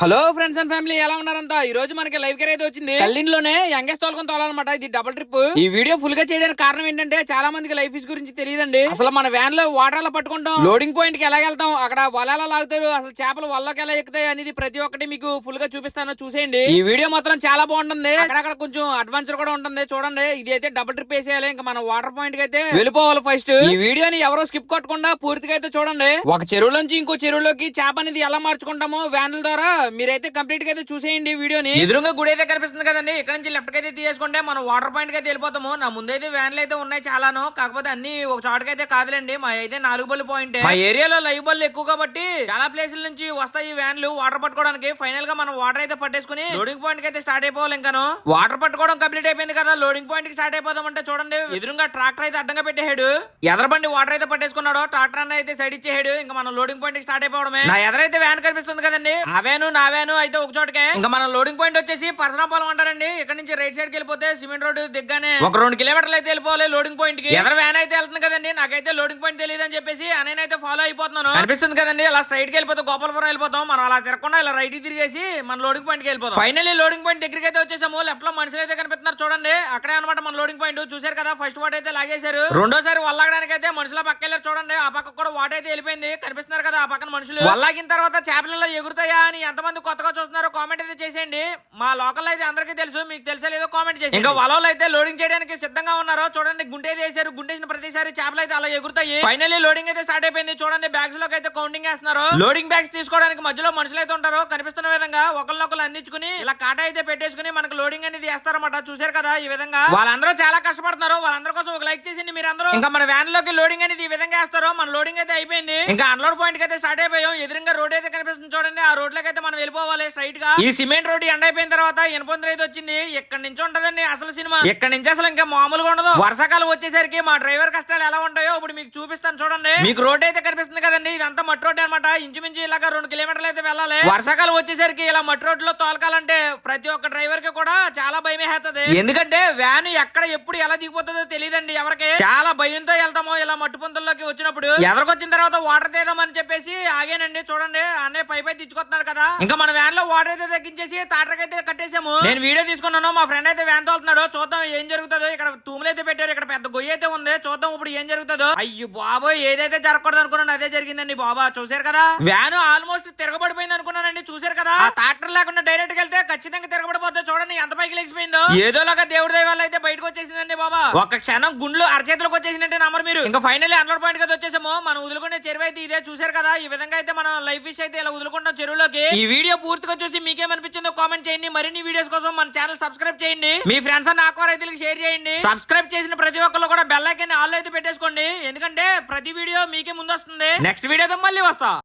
Hello friends and family ఎలా ఉన్నారంతా? ఈ రోజు మనకి లైవ్ కేర్ అయితే వచ్చింది. కల్లింట్లోనే యంగెస్ట్ తోలుకొని తోలాలన్నమాట ఇది డబుల్ ట్రిప్ ఈ వీడియో ఫుల్గా చేయడానికి కారణం ఏంటంటే చాలా మందికి లైఫ్ ఇస్ గురించి తెలియదండి. అసలు మన వ్యాన్లో వాటర్ ఎలా పట్టుకుంటాం. లోడింగ్ పాయింట్కి ఎలా వెళ్తాం? అక్కడ వల ఎలా లాగుతారు? అసలు చేపలు వల్లకి ఎలా ఎక్కుతాయి అనేది ప్రతి ఒక్కటి మీకు ఫుల్గా చూపిస్తాను. చూసేయండి. ఈ వీడియో మాత్రం చాలా బాగుంటుంది. అక్కడక్కడ కొంచెం అడ్వెంచర్ కూడా ఉంటుంది. చూడండి ఇది అయితే డబుల్ ట్రిప్ వేసేయాలి. ఇంకా మన వాటర్ పాయింట్కి అయితే వెళ్ళిపోవాలి ఫస్ట్ ఈ వీడియోని ఎవరో స్కిప్ కొట్టకుండా పూర్తిగా అయితే చూడండి. ఒక చెరువులోంచి ఇంకో చెరువులోకి చేప అనేది ఎలా మార్చుకుంటామో వ్యాన్ల ద్వారా మీరైతే కంప్లీట్గా అయితే చూసేయండి వీడియోని. ఎదురుగా గుడి అయితే కనిపిస్తుంది కదండి. ఇక్కడ నుంచి లెఫ్ట్కి అయితే తీసుకుంటే మనం వాటర్ పాయింట్కి అయితే వెళ్ళిపోతాము. నా ముందైతే వ్యాన్లు అయితే ఉన్నాయి చాలాను. కాకపోతే అన్ని ఒక చోటకి అయితే కాదులేండి. మా అయితే నాలుగు బళ్ళు పాయింట్ మా ఏరియాలో లైవ్ బళ్ళు ఎక్కువ కాబట్టి చాలా ప్లేసుల నుంచి వస్తాయి ఈ వ్యాన్లు వాటర్ పట్టుకోవడానికి ఫైనల్గా మనం వాటర్ అయితే పట్టేసుకుని లోడింగ్ పాయింట్కి అయితే స్టార్ట్ అయిపోవాలి ఇంకాను. వాటర్ పట్టుకోవడం కంప్లీట్ అయిపోయింది కదా. లోడింగ్ పాయింట్కి స్టార్ట్ అయిపోదాం అంటే చూడండి. ఎదురుగా ట్రాక్టర్ అయితే అడ్డంగా పెట్టేహాడు ఎదరబండి వాటర్ అయితే పట్టేసుకున్నాడు ట్రాక్టర్ అన్న అయితే సైడ్ ఇచ్చేహాడు ఇంకా మనం లోడింగ్ పాయింట్కి స్టార్ట్ అయిపోవడమే. నా ఎదరైతే వ్యాన్ కనిపిస్తుంది కదండి ఆ వ్యాను నా వ్యాను అయితే ఒక చోటకే. ఇంకా మన లోడింగ్ పాయింట్ వచ్చేసి పరసనాపాలెం అంటారండి. ఇక్కడ నుంచి రైట్ సైడ్కి వెళ్ళిపోతే సిమెంట్ రోడ్ దిగ్గానే. ఒక రెండు కిలోమీటర్లు అయితే వెళ్ళిపోవాలి లోడింగ్ పాయింట్కి. ఎదర వ్యాన్ అయితే వెళ్తుంది కదండి. నాకైతే లోడింగ్ పాయింట్ తెలియదు అని చెప్పేసి అయితే ఫాలో అయిపోతున్నాను. కనిపిస్తుంది కదండి. అలా స్ట్రైట్కి వెళ్ళిపోతే గోపాలపురం వెళ్ళిపోతాం. మనం అలా తిరగకుండా ఇలా రైట్ తిరిగేసి మన లోడింగ్ పాయింట్కి వెళ్ళిపోతాం. ఫైనల్లీ లోడింగ్ పాయింట్ దగ్గరికి అయితే వచ్చేసాము. లెఫ్ట్లో మనుషులు అయితే కనిపిస్తున్నారు చూడండి. అక్కడే అనమాట మన లోడింగ్ పాయింట్ చూసారు కదా ఫస్ట్ వాట్ అయితే లాగేశారు. రెండోసారి వల్లగడానికి అయితే మనుషుల పక్క వెళ్ళారు చూడండి. ఆ పక్క కూడా వాట్ అయితే వెళ్ళిపోయింది. కనిపిస్తున్నారు కదా ఆ పక్కన మనుషులు. వల్లాగిన తర్వాత చేపలలో ఎగురుతాయా అని ఎంతమంది కొత్తగా చూస్తున్నారో కామెంట్ అయితే చేసేయండి. మా లోకల్ అయితే అందరికీ తెలుసు మీకు తెలుసా లేదో కామెంట్ చేసి ఇంకా వలవలు అయితే లోడింగ్ చేయడానికి సిద్ధంగా ఉన్నారు చూడండి. గుంటే చేశారు గుంటేసిన ప్రతిసారి చేపలు అయితే అలా ఎగురుతాయి. ఫైనల్లీ లోడింగ్ అయితే స్టార్ట్ అయిపోయింది. చూడండి బ్యాగ్స్లోకి అయితే కౌంటింగ్ వేస్తున్నారు లోడింగ్ బ్యాగ్స్ తీసుకోవడానికి మధ్యలో మనుషులు అయితే ఉంటారు. కనిపిస్తున్న విధంగా ఒకరినొకరు అందించుకుని ఇలా కాటా అయితే పెట్టేసుకుని మనకు లోడింగ్ అనేది చేస్తారన్నమాట. చూసారు కదా ఈ విధంగా. వాళ్ళందరూ చాలా కష్టపడుతున్నారు. వాళ్ళందరి కోసం ఒక లైక్ చేసింది మీరు అందరూ ఇంకా మన వ్యాన్లోకి లోడింగ్ అనేది ఈ విధంగా వేస్తారు మన లోడింగ్ అయితే అయిపోయింది. ఇంకా అన్లోడ్ పాయింట్ అయితే స్టార్ట్ అయిపోయాం. ఎదురుగా రోడ్ అయితే కనిపిస్తుంది చూడండి. ఆ రోడ్లోకి అయితే మనం వెళ్ళిపోవాలి స్ట్రైట్గా. ఈ సిమెంట్ రోడ్ ఎండ్ అయిపోయిన తర్వాత ఇనపొందర అయితే వచ్చింది. ఎక్కడి నుంచి ఉంటదండి అసలు సినిమా? ఎక్కడి నుంచి అసలు ఇంకా మామూలుగా ఉండదు. వర్షాకాలం వచ్చేసరికి మా డ్రైవర్ కష్టాలు ఎలా ఉంటాయో ఇప్పుడు మీకు చూపిస్తాను చూడండి. మీకు రోడ్ అయితే కనిపిస్తుంది కదండి ఇదంతా మట్టి రోడ్ అనమాట ఇంచుమించు ఇలాగా రెండు కిలోమీటర్లు అయితే వెళ్ళాలి. వర్షాకాలం వచ్చేసరికి ఇలా మట్టి రోడ్లో తోలకాలంటే ప్రతి ఒక్క డ్రైవర్కి కూడా చాలా భయం వేస్తుంది. ఎందుకంటే వ్యాన్ ఎక్కడ ఎప్పుడు ఎలా దిగిపోతుందో తెలియదండి ఎవరికి. చాలా భయంతో వెళ్తాము ఇలా మట్టు పొంతుల్లోకి వచ్చినప్పుడు. ఎదరికొచ్చిన తర్వాత వాటర్ తీద్దామని చెప్పేసి ఆగానండి చూడండి. అన్నయ్య పై పై తెచ్చుకొస్తున్నాడు కదా. ఇంకా మన వ్యాన్లో వాటర్ అయితే తగ్గించేసి తాటర్కి అయితే కట్టేసాము. నేను వీడియో తీసుకున్నాను మా ఫ్రెండ్ అయితే వ్యాన్ తోలుతున్నాడు. చూద్దాం ఏం జరుగుతుందో. ఇక్కడ తూములు అయితే పెట్టారు. ఇక్కడ పెద్ద గొయ్యి అయితే ఉంది. చూద్దాం ఇప్పుడు ఏం జరుగుతుందో. అయ్యో బాబోయ్ ఏదైతే జరగకూడదు అనుకున్నాను అదే జరిగిందండి బాబా. చూసారు కదా? వ్యాన్ ఆల్మోస్ట్ తిరగబడిపోయింది అనుకున్నానండి. చూసారు కదా? ఆ ట్రాక్టర్ లేకుండా డైరెక్ట్గా వెళ్తే ఖచ్చితంగా తిరగబడిపోతుంది చూడండి. ఎంత పైకి లేచిపోయిందో. ఏదోలాగా దేవుడి దయ వల్ల అయితే బయటకు వచ్చేసిందండి బాబా. ఒక క్షణం గుండ్లు అరచేతులకు వచ్చేసినట్టే నమ్మరు మీరు. ఇంకా ఫైనల్లీ అన్లోడ్ పాయింట్ కదా వచ్చేసాము. మనం వదులుకునే చెరువు అయితే ఇదే. చూసారు కదా? ఈ విధంగా అయితే మనం లైఫ్ ఫిష్ అయితే ఇలా వదులుకుంటాం చెరువులోకి. ఈ వీడియో పూర్తిగా చూసి మీకేమనిపించిందో కామెంట్ చేయండి. మరిన్ని వీడియోస్ కోసం మన ఛానల్ సబ్స్క్రైబ్ చేయండి. మీ ఫ్రెండ్స్ అన్న ఆక్వా రైతులకు షేర్ చేయండి. సబ్స్క్రైబ్ చేసిన ప్రతి ఒక్కరు కూడా బెల్ ఐకాన్ ఆల్ అయితే పెట్టేసుకోండి. ఎందుకంటే ప్రతి వీడియో మీకే ముందు వస్తుంది నెక్స్ట్ వీడియోతో మళ్ళీ వస్తా.